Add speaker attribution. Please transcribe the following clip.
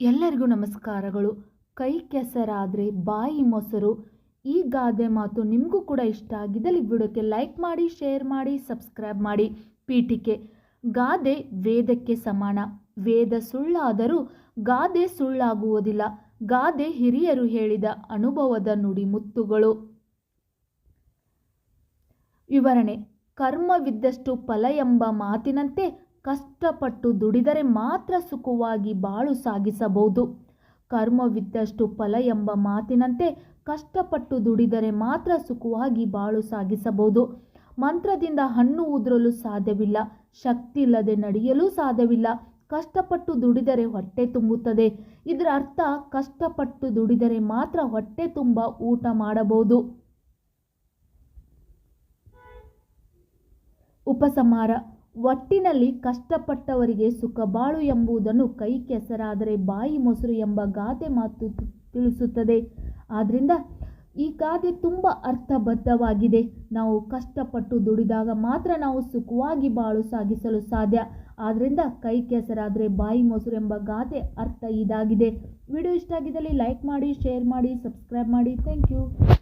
Speaker 1: ಎಲ್ಲರಿಗೂ ನಮಸ್ಕಾರಗಳು. ಕೈ ಕೆಸರಾದರೆ ಬಾಯಿ ಮೊಸರು. ಈ ಗಾದೆ ಮಾತು ನಿಮಗೂ ಕೂಡ ಇಷ್ಟ ಆಗಿದ್ದಲ್ಲಿ ವಿಡಿಯೋಕ್ಕೆ ಲೈಕ್ ಮಾಡಿ ಶೇರ್ ಮಾಡಿ ಸಬ್ಸ್ಕ್ರೈಬ್ ಮಾಡಿ. ಪೀಠಿಕೆ. ಗಾದೆ ವೇದಕ್ಕೆ ಸಮಾನ. ವೇದ ಸುಳ್ಳಾದರೂ ಗಾದೆ ಸುಳ್ಳಾಗುವುದಿಲ್ಲ. ಗಾದೆ ಹಿರಿಯರು ಹೇಳಿದ ಅನುಭವದ ನುಡಿಮುತ್ತುಗಳು ವಿವರಣೆ. ಕರ್ಮವಿದ್ದಷ್ಟು ಫಲ ಎಂಬ ಮಾತಿನಂತೆ ಕಷ್ಟಪಟ್ಟು ದುಡಿದರೆ ಮಾತ್ರ ಸುಖವಾಗಿ ಬಾಳು ಸಾಗಿಸಬಹುದು. ಕರ್ಮವಿದ್ದಷ್ಟು ಫಲ ಎಂಬ ಮಾತಿನಂತೆ ಕಷ್ಟಪಟ್ಟು ದುಡಿದರೆ ಮಾತ್ರ ಸುಖವಾಗಿ ಬಾಳು ಸಾಗಿಸಬಹುದು. ಮಂತ್ರದಿಂದ ಹಣ್ಣು ಉದುರಲು ಸಾಧ್ಯವಿಲ್ಲ ಶಕ್ತಿ ಇಲ್ಲದೆ ನಡೆಯಲು ಸಾಧ್ಯವಿಲ್ಲ. ಕಷ್ಟಪಟ್ಟು ದುಡಿದರೆ ಹೊಟ್ಟೆ ತುಂಬುತ್ತದೆ. ಇದರ ಅರ್ಥ, ಕಷ್ಟಪಟ್ಟು ದುಡಿದರೆ ಮಾತ್ರ ಹೊಟ್ಟೆ ತುಂಬ ಊಟ ಮಾಡಬಹುದು. ಉಪಸಂಹಾರ. ಒಟ್ಟಿನಲ್ಲಿ ಕಷ್ಟಪಟ್ಟವರಿಗೆ ಸುಖ ಬಾಳು ಎಂಬುದನ್ನು ಕೈ ಕೆಸರಾದರೆ ಬಾಯಿ ಮೊಸರು ಎಂಬ ಗಾದೆ ಮಾತು ತಿಳಿಸುತ್ತದೆ. ಆದ್ದರಿಂದ ಈ ಗಾದೆ ತುಂಬ ಅರ್ಥಬದ್ಧವಾಗಿದೆ. ನಾವು ಕಷ್ಟಪಟ್ಟು ದುಡಿದಾಗ ಮಾತ್ರ ನಾವು ಸುಖವಾಗಿ ಬಾಳು ಸಾಗಿಸಲು ಸಾಧ್ಯ. ಆದ್ದರಿಂದ ಕೈ ಕೆಸರಾದರೆ ಬಾಯಿ ಮೊಸರು ಎಂಬ ಗಾದೆ ಅರ್ಥ ಇದಾಗಿದೆ. ವಿಡಿಯೋ ಇಷ್ಟ ಆಗಿದ್ದಲ್ಲಿ ಲೈಕ್ ಮಾಡಿ, ಶೇರ್ ಮಾಡಿ, ಸಬ್ಸ್ಕ್ರೈಬ್ ಮಾಡಿ. Thank you.